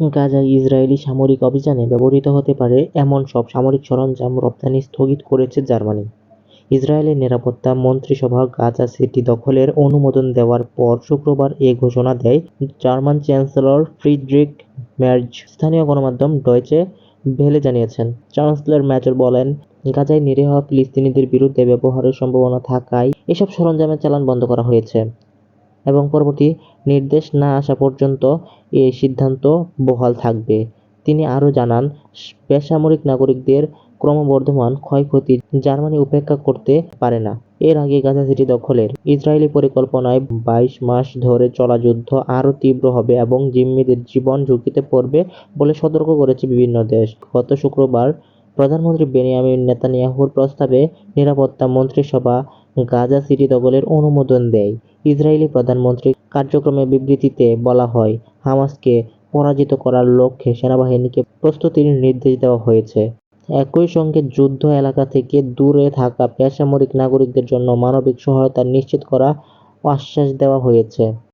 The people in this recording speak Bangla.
গাজায় ইসরায়েলি সামরিক অভিযানে ব্যবহৃত হতে পারে এমন সব সামরিক সরঞ্জাম রপ্তানি স্থগিত করেছে জার্মানি। ইসরায়েলের নিরাপত্তা মন্ত্রিসভা গাজা সিটি দখলের অনুমোদন দেওয়ার পর শুক্রবার এ ঘোষণা দেয় জার্মান চ্যান্সেলর ফ্রিডরিখ মের্জ। স্থানীয় গণমাধ্যম ডয়চে ভেলে জানিয়েছেন চ্যান্সেলর মের্জ বলেন, গাজায় নিরীহ ফিলিস্তিনিদের বিরুদ্ধে ব্যবহারের সম্ভাবনা থাকায় এসব সরঞ্জামের চালান বন্ধ করা হয়েছে এবং পরবর্তী নির্দেশ না আসা পর্যন্ত এ সিদ্ধান্ত বহাল থাকবে। তিনি আরও জানান, বেসামরিক নাগরিকদের ক্রমবর্ধমান ক্ষয়ক্ষতি জার্মানি উপেক্ষা করতে পারে না। এর আগে গাজা সিটি দখলের ইসরায়েলি পরিকল্পনায় বাইশ মাস ধরে চলা যুদ্ধ আরও তীব্র হবে এবং জিম্মিদের জীবন ঝুঁকিতে পড়বে বলে সতর্ক করেছে বিভিন্ন দেশ। গত শুক্রবার প্রধানমন্ত্রী বেনিয়ামিন নেতানিয়াহুর প্রস্তাবে নিরাপত্তা মন্ত্রিসভা গাজা সিটি দখলের অনুমোদন দেয়। ইসরায়েলি প্রধানমন্ত্রীর কার্যক্রমে বিবৃতিতে বলা হয়, হামাসকে পরাজিত করার লক্ষ্যে সেনাবাহিনীকে প্রস্তুতির নির্দেশ দেওয়া হয়েছে। একই সঙ্গে যুদ্ধ এলাকা থেকে দূরে থাকা বেসামরিক নাগরিকদের জন্য মানবিক সহায়তা নিশ্চিত করা আশ্বাস দেওয়া হয়েছে।